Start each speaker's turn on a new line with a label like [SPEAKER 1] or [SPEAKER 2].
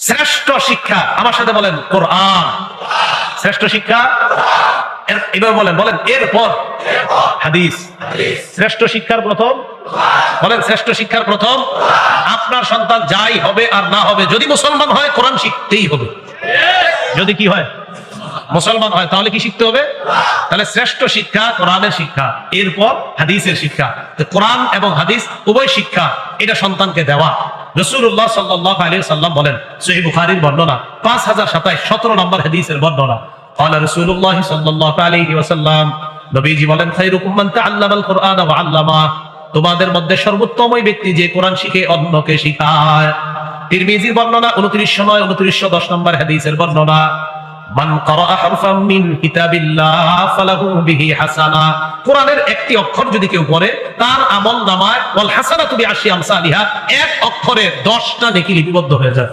[SPEAKER 1] শ্রেষ্ঠ শিক্ষা। আমার সাথে বলেন, কোরআন। শ্রেষ্ঠ শিক্ষা? এবার বলেন বলেন, এরপর। হাদিস। শ্রেষ্ঠ শিক্ষার প্রথম? বলেন, শ্রেষ্ঠ শিক্ষার প্রথম? আপনার সন্তান যাই হবে আর না হবে, যদি মুসলমান হয়, কোরআন শিখতেই হবে। যদি কি হয়? মুসলমান হয়, তাহলে কি শিখতে হবে? তাহলে শ্রেষ্ঠ শিক্ষা কোরআনের শিক্ষা, এরপর হাদিসের শিক্ষা। কোরআন এবং হাদিস উভয় শিক্ষা, এটা সন্তানকে দেওয়া। রসুল্লাহ সাল্লাহ আলী সাল্লাম বলেন সহি বুখারির বর্ণনা পাঁচ হাজার সাতাইশ সতেরো নম্বর হাদিসের বর্ণনা قال رسول الله صلى الله عليه وسلم নবীজি বলেন খায়রুকুম মান তাআল্লামা আল কুরআন ওয়া আল্লামা তোমাদের মধ্যে সর্বোত্তম ওই ব্যক্তি যে কোরআন শিখে অন্যকে শিখায় তিরমিজির বর্ণনা 29 নয় 2910 নম্বর হাদিসের বর্ণনা মান ক্বারাআ হারফাম মিন কিতাবিল্লাহ ফালাহু বিহি হাসানা। কোরআনের একটি অক্ষর যদি কেউ পড়ে, তার আমল নামায়, ওয়াল হাসানাতু বিআশরি আমসালিহা, এক অক্ষরে 10টা নেকি লিপিবদ্ধ হয়ে যায়।